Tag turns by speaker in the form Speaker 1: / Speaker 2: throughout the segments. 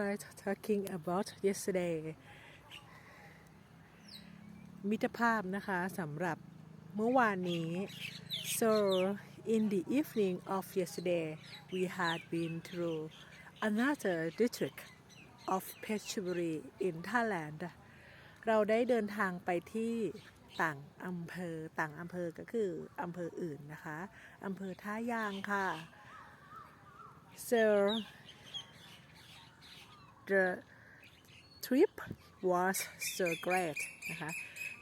Speaker 1: Right, talking about yesterday มิตรภาพนะคะสำหรับเมื่อวานนี้ so in the evening of yesterday we had been through another district of Phetchaburi in Thailand เราได้เดินทางไปที่ต่างอำเภอต่างอำเภอก็คืออำเภออื่นนะคะอำเภอท่ายางค่ะ so the trip was so great นะคะ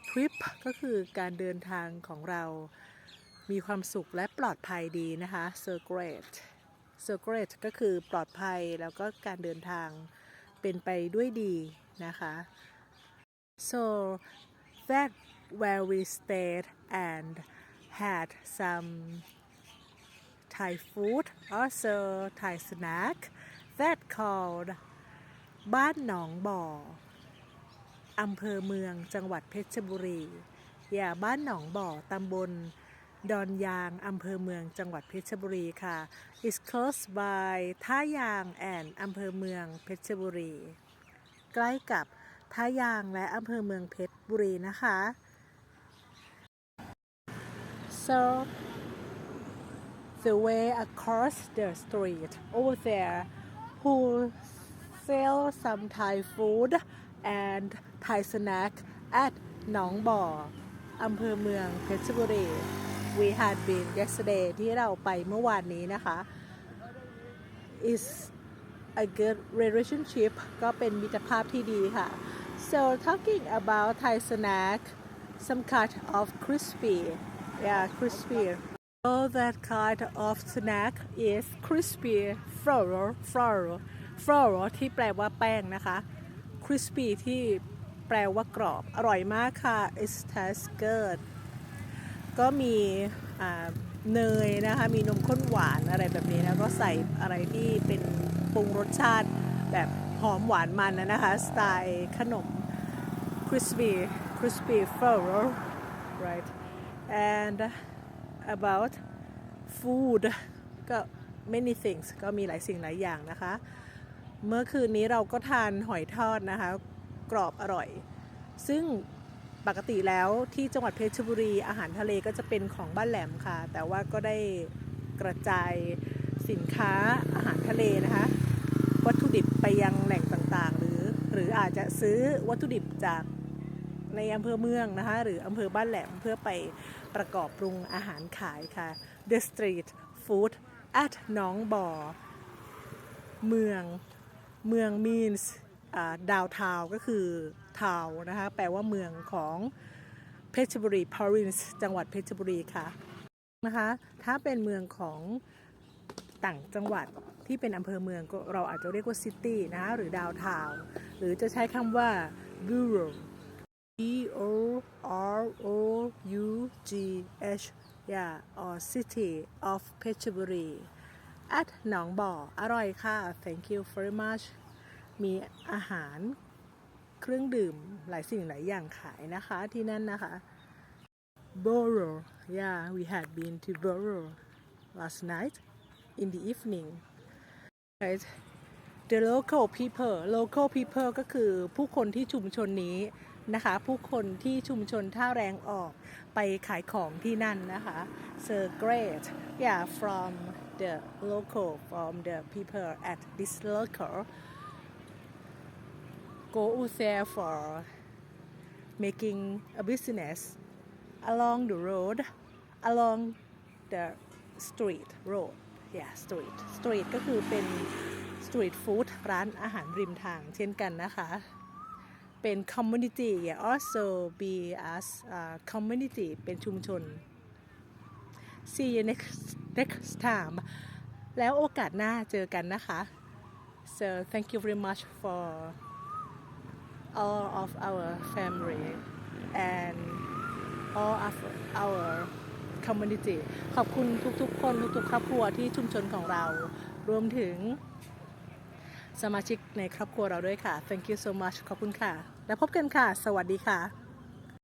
Speaker 1: trip ก็คือการเดินทางของเรามีความสุขและปลอดภัยดีนะคะ so great so great ก็คือปลอดภัยแล้วก็การเดินทางเป็นไปด้วยดีนะคะ so that where we stayed and had some Thai food also Thai snack that called บ้านหนองบ่ออำเภอเมืองจังหวัดเพชรบุรี อย่าบ้านหนองบ่อตำบลดอนยางอำเภอเมืองจังหวัดเพชรบุรีค่ะ is close by ท่ายาง and อำเภอเมืองเพชรบุรี ใกล้กับท่ายางและอำเภอเมืองเพชรบุรีนะคะ so the way across the street over there who sell some Thai food and Thai snack at หนองบ่อ อำเภอเมืองเพชรบุรี we had been yesterday ที่เราไปเมื่อวานนี้นะคะ is a good relationship ก็เป็นมิตรภาพที่ดีค่ะ so talking about Thai snack some kind of crispy yeah crispy So that kind of snack is crispy flour flour Flour ที่แปลว่าแป้งนะคะ crispy ที่แปลว่ากรอบ อร่อยมากค่ะ it tastes good ก็มีเนยนะคะ มีนมข้นหวานอะไรแบบนี้แล้วก็ใส่อะไรที่เป็นปรุงรสชาติแบบหอมหวานมันนะนะคะ สไตล์ขนม crispy crispy flour right and about food ก็ many things ก็มีหลายสิ่งหลายอย่างนะคะ เมื่อคืนนี้เราก็ทานหอยทอดนะคะ กรอบอร่อย ซึ่งปกติแล้วที่จังหวัดเพชรบุรีอาหารทะเลก็จะเป็นของบ้านแหลมค่ะ แต่ว่าก็ได้กระจายสินค้าอาหารทะเลนะคะ วัตถุดิบไปยังแหล่งต่างๆ หรือหรืออาจจะซื้อวัตถุดิบจากในอำเภอเมืองนะคะ หรืออำเภอบ้านแหลมเพื่อไปประกอบปรุงอาหารขายค่ะ The Street Food at หนองบ่อเมือง เมือง means ดาวทาวก็คือทาวนะคะ แปลว่าเมืองของเพชรบุรี province จังหวัดเพชรบุรีค่ะนะคะ ถ้าเป็นเมืองของต่างจังหวัดที่เป็นอำเภอเมืองก็เราอาจจะเรียกว่า city นะะหรือดาวทาวหรือจะใช้คำว่า borough B O R O U G H yeah or city of เพชรบุรี at หนองบ่อ อร่อยค่ะ thank you very much มีอาหารเครื่องดื่มหลายสิ่งหลายอย่างขายนะคะที่นั่นนะคะ Borough yeah we had been to Borough last night in the evening right the local people local people ก็คือผู้คนที่ชุมชนนี้นะคะ ผู้คนที่ชุมชนท่าแรงออกไปขายของที่นั่นนะคะ so great yeah from the local from the people at this local go out there for making a business along the road along the street road yeah street street ก็คือเป็น street food ร้านอาหารริมทางเช่นกันนะคะ เป็น community yeah, also be as a community เป็นชุมชน see you next next time แล้วโอกาสหน้าเจอกันนะคะ so thank you very much for all of our family and all of our community ขอบคุณทุกๆ คน ทุกๆ ครอบครัวที่ชุมชนของเรา รวมถึง สมาชิกในครอบครัวเราด้วยค่ะ thank you so much ขอบคุณค่ะ แล้วพบกันค่ะ สวัสดีค่ะ